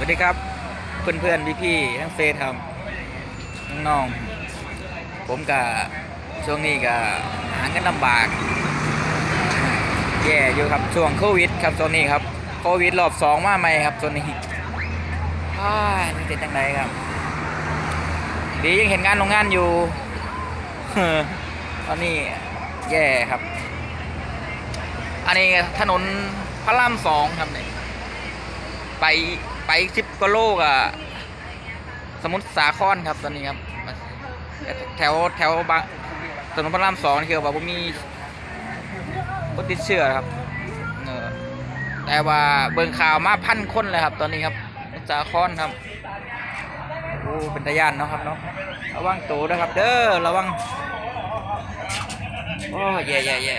สวัสดีครับ เพื่อนเพื่อนพี่พี่ๆทั้งเฟซครับน้อง ผมกับช่วงนี้ก็หาเงินลำบาก แย่อยู่ครับช่วงโควิดครับช่วงนี้ครับโควิดรอบสองมาใหม่ครับช่วงนี้อ้ายนี่เป็นจังไดครับดียังเห็นงานโรงงานอยู่ตอนนี้แย่ครับ อันนี้ถนนพระรามสองครับเนี่ยไป ไปสิบกว่าโลกอะสมุทรสาครครับตอนนี้ครับ แถวแถวบางถนนพระรามสองนี่คือว่าผมมีคนติดเชื้อครับแต่ว่าเบิ่งข่าวมาพันคนเลยครับ ตอนนี้ครับสาครครับโอ้เป็นตะยานเนาะครับเนาะระวังตัวด้วยครับ เด้อระวังโอ้แย่แย่แย่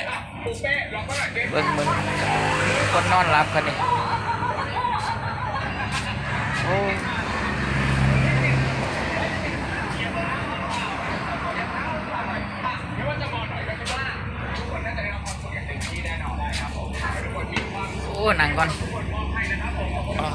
เบิ่งเบิ่งคนนอนรับกันนี่โอ้โอ้ หนังก่อนอ๋อ